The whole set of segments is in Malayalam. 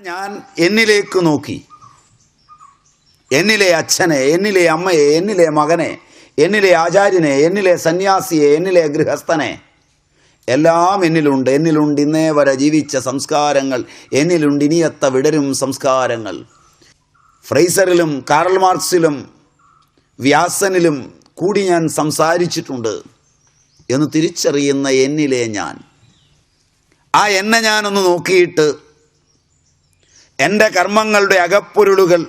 ഞാൻ എന്നിലേക്ക് നോക്കി. എന്നിലെ അച്ഛനെ എന്നിലെ അമ്മയെ എന്നിലെ മകനെ എന്നിലെ ആചാര്യനെ എന്നിലെ സന്യാസിയെ എന്നിലെ ഗൃഹസ്ഥനെ. എല്ലാം എന്നിലുണ്ട്. എന്നിലുണ്ട് ഇന്നേ വരെ ജീവിച്ച സംസ്കാരങ്ങൾ. എന്നിലുണ്ട് ഇനിയത്ത വിടരും സംസ്കാരങ്ങൾ. ഫ്രൈസറിലും കാറൽ മാർക്സിലും വ്യാസനിലും കൂടി ഞാൻ സംസാരിച്ചിട്ടുണ്ട് എന്ന് തിരിച്ചറിയുന്ന എന്നിലെ ഞാൻ. ആ എന്നെ ഞാനൊന്ന് നോക്കിയിട്ട് എന്റെ കർമ്മങ്ങളുടെ അകപ്പൊരുളുകൾ.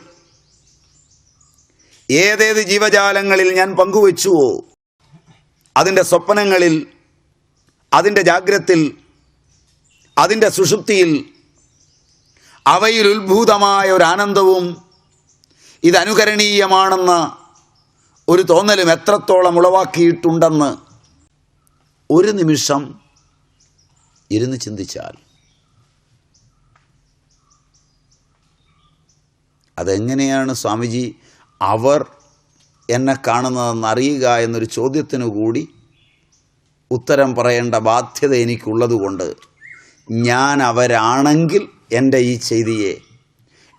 ഏതേത് ജീവജാലങ്ങളിൽ ഞാൻ പങ്കുവച്ചുവോ അതിന്റെ സ്വപ്നങ്ങളിൽ അതിന്റെ ജാഗ്രത്തിൽ അതിന്റെ സുഷുപ്തിയിൽ അവയിൽ ഉത്ഭൂതമായ ഒരു ആനന്ദവും ഇതനുകരണീയമാണെന്ന ഒരു തോന്നലും എത്രത്തോളം ഉളവാക്കിയിട്ടുണ്ടെന്ന് ഒരു നിമിഷം ഇരുന്ന് ചിന്തിച്ചാൽ അതെങ്ങനെയാണ് സ്വാമിജി അവർ എന്നെ കാണുന്നതെന്ന് അറിയുക എന്നൊരു ചോദ്യത്തിനു കൂടി ഉത്തരം പറയേണ്ട ബാധ്യത എനിക്കുള്ളതുകൊണ്ട് ഞാൻ അവരാണെങ്കിൽ എന്റെ ഈ ചെയ്തിയെ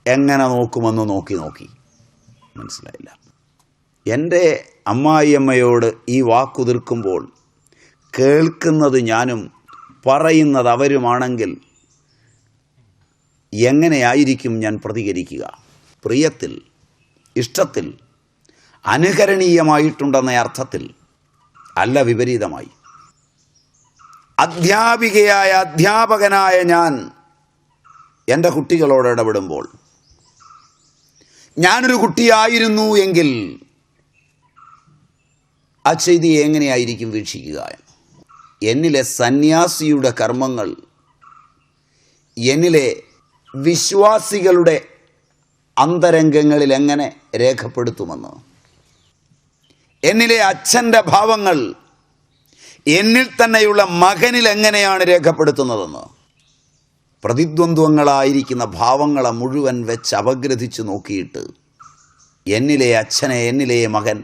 എങ്ങനെ നോക്കുമെന്ന് നോക്കി നോക്കി. മനസ്സിലായില്ല. എന്റെ അമ്മായിയമ്മയോട് ഈ വാക്കുതിർക്കുമ്പോൾ കേൾക്കുന്നത് ഞാനും പറയുന്നത് അവരുമാണെങ്കിൽ എങ്ങനെയായിരിക്കും ഞാൻ പ്രതികരിക്കുക? പ്രിയത്തിൽ ഇഷ്ടത്തിൽ അനുകരണീയമായിട്ടുണ്ടെന്ന അർത്ഥത്തിൽ അല്ല വിപരീതമായി. അധ്യാപികയായ അധ്യാപകനായ ഞാൻ എന്റെ കുട്ടികളോട് ഇടപെടുമ്പോൾ ഞാനൊരു കുട്ടിയായിരുന്നു എങ്കിൽ ആ ചെയ്തി എങ്ങനെയായിരിക്കും വീക്ഷിക്കുക എന്നിലെ സന്യാസിയുടെ കർമ്മങ്ങൾ എന്നിലെ വിശ്വാസികളുടെ അന്തരംഗങ്ങളിൽ എങ്ങനെ രേഖപ്പെടുത്തുമെന്ന്? എന്നിലെ അച്ഛന്റെ ഭാവങ്ങൾ എന്നിൽ തന്നെയുള്ള മകനിൽ എങ്ങനെയാണ് രേഖപ്പെടുത്തുന്നതെന്ന്? പ്രതിദ്വന്ദ്വങ്ങളായിരിക്കുന്ന ഭാവങ്ങളെ മുഴുവൻ വെച്ച് അവഗ്രഹിച്ച് നോക്കിയിട്ട് എന്നിലെ അച്ഛനെ എന്നിലെ മകൻ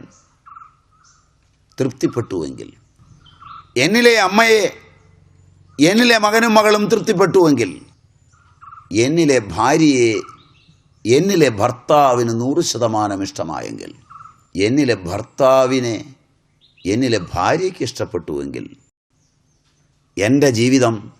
തൃപ്തിപ്പെട്ടുവെങ്കിൽ എന്നിലെ അമ്മയെ എന്നിലെ മകനും മകളും തൃപ്തിപ്പെട്ടുവെങ്കിൽ എന്നിലെ ഭാര്യയെ എന്നിലെ ഭർത്താവിന് നൂറ് ശതമാനം ഇഷ്ടമായെങ്കിൽ എന്നിലെ ഭർത്താവിനെ എന്നിലെ ഭാര്യയ്ക്ക് ഇഷ്ടപ്പെട്ടുവെങ്കിൽ എന്റെ ജീവിതം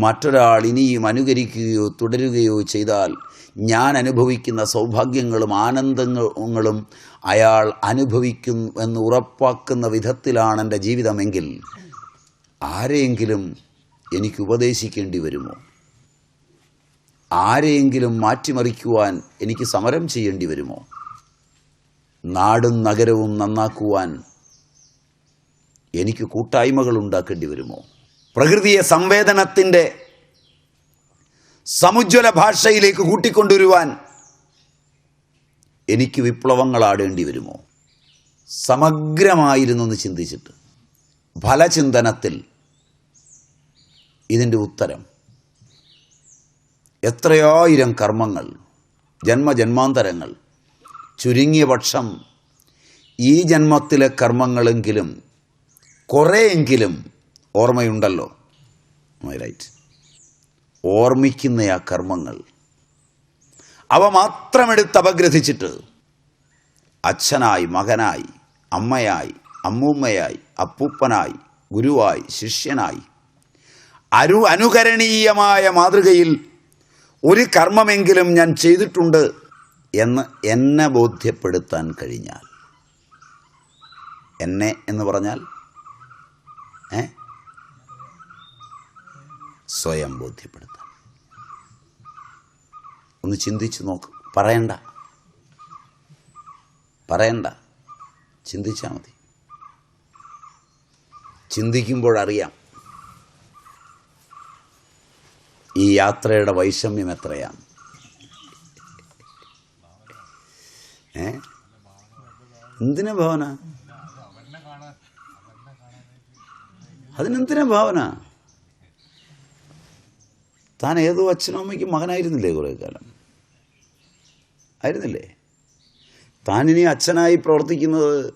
മറ്റൊരാൾ ഇനിയും അനുകരിക്കുകയോ തുടരുകയോ ചെയ്താൽ ഞാൻ അനുഭവിക്കുന്ന സൗഭാഗ്യങ്ങളും ആനന്ദങ്ങളും അയാൾ അനുഭവിക്കും എന്ന് ഉറപ്പാക്കുന്ന വിധത്തിലാണ് എന്റെ ജീവിതമെങ്കിൽ ആരെയെങ്കിലും എനിക്ക് ഉപദേശിക്കേണ്ടി വരുമോ? ആരെയെങ്കിലും മാറ്റിമറിക്കുവാൻ എനിക്ക് സമരം ചെയ്യേണ്ടി വരുമോ? നാടും നഗരവും നന്നാക്കുവാൻ എനിക്ക് കൂട്ടായ്മകൾ ഉണ്ടാക്കേണ്ടി വരുമോ? പ്രകൃതിയെ സംവേദനത്തിന്റെ സമുജ്വല ഭാഷയിലേക്ക് കൂട്ടിക്കൊണ്ടുവരുവാൻ എനിക്ക് വിപ്ലവങ്ങളാടേണ്ടി വരുമോ? സമഗ്രമായിരുന്നൊന്ന് ചിന്തിച്ചിട്ട് ഫലചിന്തനത്തിൽ ഇതിന്റെ ഉത്തരം എത്രയായിരം കർമ്മങ്ങൾ ജന്മജന്മാന്തരങ്ങൾ ചുരുങ്ങിയ പക്ഷം ഈ ജന്മത്തിലെ കർമ്മങ്ങളെങ്കിലും കുറേയെങ്കിലും ഓർമ്മയുണ്ടല്ലോ. റൈറ്റ് ഓർമ്മിക്കുന്ന ആ കർമ്മങ്ങൾ. അവ മാത്രമെടുത്ത് അപഗ്രഥിച്ചിട്ട് അച്ഛനായി മകനായി അമ്മയായി അമ്മൂമ്മയായി അപ്പൂപ്പനായി ഗുരുവായി ശിഷ്യനായി അരു അനുകരണീയമായ മാതൃകയിൽ ഒരു കർമ്മമെങ്കിലും ഞാൻ ചെയ്തിട്ടുണ്ട് എന്ന് എന്നെ ബോധ്യപ്പെടുത്താൻ കഴിഞ്ഞാൽ. എന്നെ എന്ന് പറഞ്ഞാൽ ഏ? സ്വയം ബോധ്യപ്പെടുത്താൻ. ഒന്ന് ചിന്തിച്ച് നോക്ക്. പറയണ്ട. പറയണ്ട. ചിന്തിച്ചാൽ മതി. ചിന്തിക്കുമ്പോഴറിയാം ഈ യാത്രയുടെ വൈഷമ്യം എത്രയാണ്? ഏ? എന്തിനാ ഭാവന? അതിനെന്തിനാ ഭാവന? താൻ ഏതോ അച്ഛനും അമ്മയ്ക്കും മകനായിരുന്നില്ലേ കുറേ കാലം? ആയിരുന്നില്ലേ? താൻ ഇനി അച്ഛനായി പ്രവർത്തിക്കുന്നത്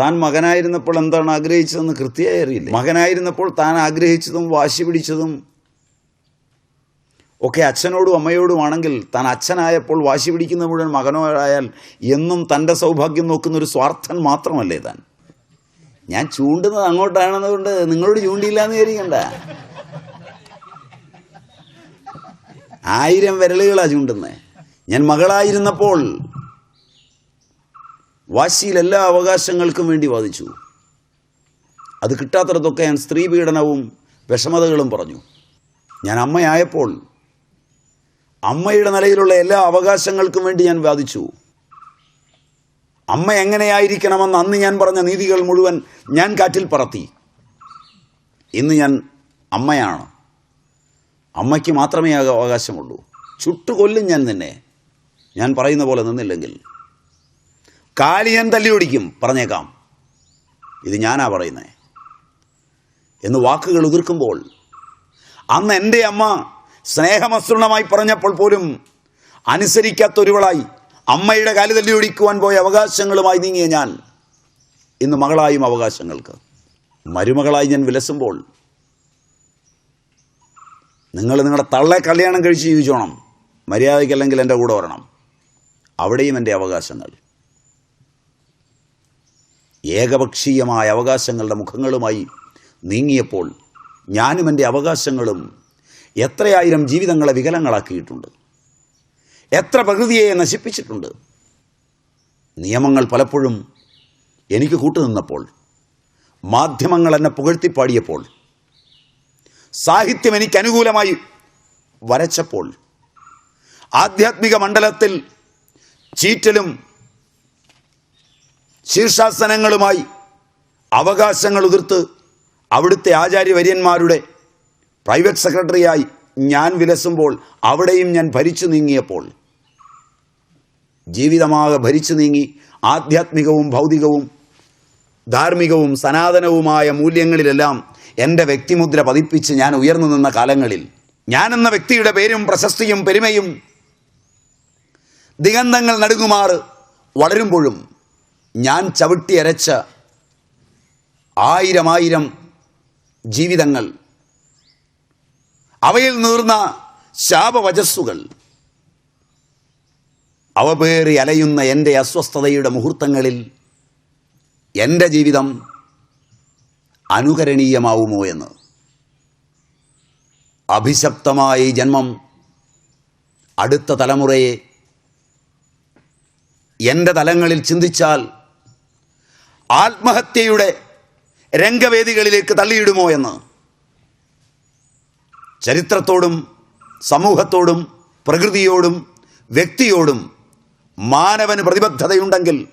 താൻ മകനായിരുന്നപ്പോൾ എന്താണ് ആഗ്രഹിച്ചതെന്ന് കൃത്യമായി അറിയില്ല? മകനായിരുന്നപ്പോൾ താൻ ആഗ്രഹിച്ചതും വാശി പിടിച്ചതും ഒക്കെ അച്ഛനോടും അമ്മയോടുമാണെങ്കിൽ താൻ അച്ഛനായപ്പോൾ വാശി പിടിക്കുന്ന മുഴുവൻ ആയാൽ എന്നും തന്റെ സൗഭാഗ്യം നോക്കുന്ന ഒരു സ്വാർത്ഥൻ മാത്രമല്ലേ താൻ? ഞാൻ ചൂണ്ടുന്നത് അങ്ങോട്ടാണെന്നുകൊണ്ട് നിങ്ങളോട് ചൂണ്ടിയില്ല എന്ന് വിചാരിക്കണ്ട. ആയിരം വിരലുകളാണ് ചൂണ്ടുന്നത് ഞാൻ മകളായിരുന്നപ്പോൾ വാശിയിൽ എല്ലാ അവകാശങ്ങൾക്കും വേണ്ടി വാദിച്ചു. അത് കിട്ടാത്തിടത്തൊക്കെ ഞാൻ സ്ത്രീ പീഡനവും വിഷമതകളും പറഞ്ഞു. ഞാൻ അമ്മയായപ്പോൾ അമ്മയുടെ നിലയിലുള്ള എല്ലാ അവകാശങ്ങൾക്കും വേണ്ടി ഞാൻ വാദിച്ചു. അമ്മ എങ്ങനെയായിരിക്കണമെന്ന് അന്ന് ഞാൻ പറഞ്ഞ നീതികൾ മുഴുവൻ ഞാൻ കാറ്റിൽ പറത്തി. ഇന്ന് ഞാൻ അമ്മയാണ്. അമ്മയ്ക്ക് മാത്രമേ അവകാശമുള്ളൂ. ചുട്ടുകൊല്ലും ഞാൻ നിന്നെ. ഞാൻ പറയുന്ന പോലെ നിന്നില്ലെങ്കിൽ. കാലി ഞാൻ തല്ലി ഓടിക്കും പറഞ്ഞേക്കാം. ഇത് ഞാനാ പറയുന്നത് എന്ന് വാക്കുകൾ ഉതിർക്കുമ്പോൾ അന്ന് എന്റെ അമ്മ സ്നേഹമസൃണമായി പറഞ്ഞപ്പോൾ പോലും അനുസരിക്കാത്ത ഒരുവളായി അമ്മയുടെ കാലുതല്ലി ഓടിക്കുവാൻ പോയ അവകാശങ്ങളുമായി നീങ്ങിയ ഞാൻ ഇന്ന് മകളായും അവകാശങ്ങൾക്ക്. മരുമകളായി ഞാൻ വിലസുമ്പോൾ നിങ്ങൾ നിങ്ങളുടെ തള്ളെ കല്യാണം കഴിച്ച് ജീവിച്ചോണം. മര്യാദയ്ക്കല്ലെങ്കിൽ എന്റെ കൂടെ വരണം. അവിടെയും എന്റെ അവകാശങ്ങൾ. ഏകപക്ഷീയമായ അവകാശങ്ങളുടെ മുഖങ്ങളുമായി നീങ്ങിയപ്പോൾ ഞാനും എന്റെ അവകാശങ്ങളും എത്രയായിരം ജീവിതങ്ങളെ വികലങ്ങളാക്കിയിട്ടുണ്ട്? എത്ര പ്രകൃതിയെ നശിപ്പിച്ചിട്ടുണ്ട്? നിയമങ്ങൾ പലപ്പോഴും എനിക്ക് കൂട്ടുനിന്നപ്പോൾ മാധ്യമങ്ങൾ എന്നെ പുകഴ്ത്തിപ്പാടിയപ്പോൾ സാഹിത്യം എനിക്ക് അനുകൂലമായി വരച്ചപ്പോൾ ആധ്യാത്മിക മണ്ഡലത്തിൽ ചീറ്റലും ശീർഷാസനങ്ങളുമായി അവകാശങ്ങൾ ഉതിർത്ത് അവിടുത്തെ ആചാര്യവര്യന്മാരുടെ പ്രൈവറ്റ് സെക്രട്ടറിയായി ഞാൻ വിലസുമ്പോൾ അവിടെയും ഞാൻ ഭരിച്ചു നീങ്ങിയപ്പോൾ. ജീവിതമാകെ ഭരിച്ചു നീങ്ങി ആധ്യാത്മികവും ഭൗതികവും ധാർമ്മികവും സനാതനവുമായ മൂല്യങ്ങളിലെല്ലാം എന്റെ വ്യക്തിമുദ്ര പതിപ്പിച്ച് ഞാൻ ഉയർന്നു നിന്ന കാലങ്ങളിൽ. ഞാനെന്ന വ്യക്തിയുടെ പേരും പ്രശസ്തിയും പെരുമയും ദിഗന്ധങ്ങൾ നടുങ്ങുമാർ വളരുമ്പോഴും ഞാൻ ചവിട്ടിയരച്ച ആയിരം ആയിരം ജീവിതങ്ങൾ അവയിൽ നീർന്ന ശാപവചസ്സുകൾ. അവ പേറി അലയുന്ന എന്റെ അസ്വസ്ഥതയുടെ മുഹൂർത്തങ്ങളിൽ എന്റെ ജീവിതം അനുകരണീയമാവുമോ എന്ന്. അഭിശപ്തമായ ഈ ജന്മം അടുത്ത തലമുറയെ എന്റെ തലങ്ങളിൽ ചിന്തിച്ചാൽ ആത്മഹത്യയുടെ രംഗവേദികളിലേക്ക് തള്ളിയിടുമോ എന്ന്. ചരിത്രത്തോടും സമൂഹത്തോടും പ്രകൃതിയോടും വ്യക്തിയോടും മാനവന് പ്രതിബദ്ധതയുണ്ടെങ്കിൽ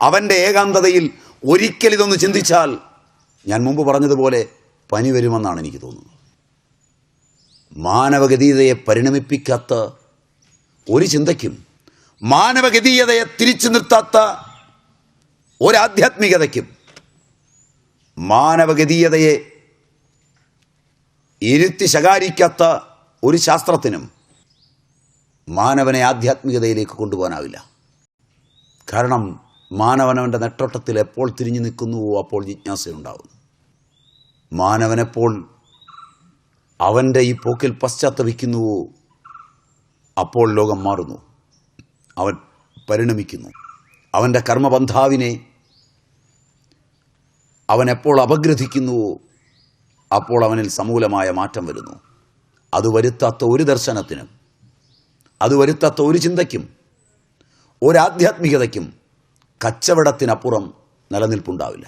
അവന്റെ ഏകാന്തതയിൽ ഒരിക്കലിതൊന്ന് ചിന്തിച്ചാൽ ഞാൻ മുമ്പ് പറഞ്ഞതുപോലെ പനി വരുമെന്നാണ് എനിക്ക് തോന്നുന്നത്. മാനവഗതീയതയെ പരിണമിപ്പിക്കാത്ത ഒരു ചിന്തയ്ക്കും മാനവഗതീയതയെ തിരിച്ചു നിർത്താത്ത ഒരാധ്യാത്മികതയ്ക്കും മാനവഗതീയതയെ ഇരുത്തി ശകാരിക്കാത്ത ഒരു ശാസ്ത്രത്തിനും മാനവനെ ആധ്യാത്മികതയിലേക്ക് കൊണ്ടുപോകാനാവില്ല. കാരണം മാനവനവന്റെ നെട്ടോട്ടത്തിൽ എപ്പോൾ തിരിഞ്ഞു നിൽക്കുന്നുവോ അപ്പോൾ ജിജ്ഞാസയുണ്ടാവും മാനവനെപ്പോൾ അവന്റെ ഈ പോക്കിൽ പശ്ചാത്തപിക്കുന്നുവോ അപ്പോൾ ലോകം മാറുന്നു. അവൻ പരിണമിക്കുന്നു. അവന്റെ കർമ്മബന്ധാവിനെ അവൻ എപ്പോൾ അപഗ്രഥിക്കുന്നുവോ അപ്പോൾ അവനിൽ സമൂലമായ മാറ്റം വരുന്നു. അത് വരുത്താത്ത ഒരു ദർശനത്തിനും അത് വരുത്താത്ത ഒരു ചിന്തയ്ക്കും ഒരാധ്യാത്മികതയ്ക്കും കച്ചവടത്തിനപ്പുറം നിലനിൽപ്പുണ്ടാവില്ല.